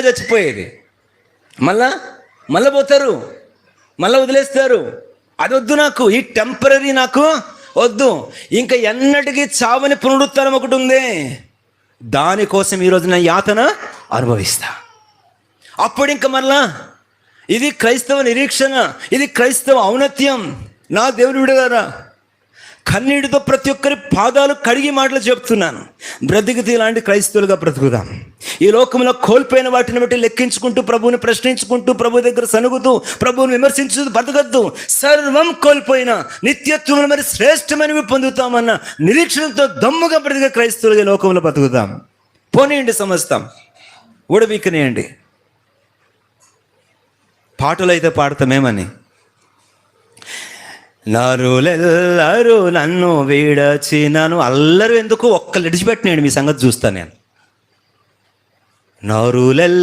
చచ్చిపోయేది మళ్ళా మళ్ళా పోతారు. మళ్ళీ వదిలేస్తారు. అది వద్దు నాకు. ఈ టెంపరీ నాకు వద్దు. ఇంకా ఎన్నటికీ చావని పునరుత్నం ఒకటి ఉంది. దానికోసం ఈరోజు నా యాతన అనుభవిస్తా. అప్పుడు ఇంకా మళ్ళా ఇది క్రైస్తవ నిరీక్షణ ఇది క్రైస్తవ ఔన్నత్యం. నా దేవుడు విడగారా కన్నీటితో ప్రతి ఒక్కరి పాదాలు కడిగి మాటలు చెప్తున్నాను. బ్రతికితే ఇలాంటి క్రైస్తవులుగా బ్రతుకుదాం. ఈ లోకంలో కోల్పోయిన వాటిని బట్టి లెక్కించుకుంటూ ప్రభువుని ప్రశ్నించుకుంటూ ప్రభు దగ్గర సనుగుతూ ప్రభువుని విమర్శించు బతకద్దు. సర్వం కోల్పోయిన నిత్యత్వం మరి శ్రేష్టమైనవి పొందుతామన్న నిరీక్షణతో దమ్ముగా ప్రతిగా క్రైస్తవులుగా ఈ లోకంలో బతుకుతాం. పోనీయండి సమస్తం. ఊడబీకనేయండి పాటలు అయితే పాడతామేమని నరులెల్లరూ నన్ను వీడచినను. అల్లరు ఎందుకు ఒక్క విడిచిపెట్టినాడు మీ సంగతి చూస్తాను నేను. നറുലല്ല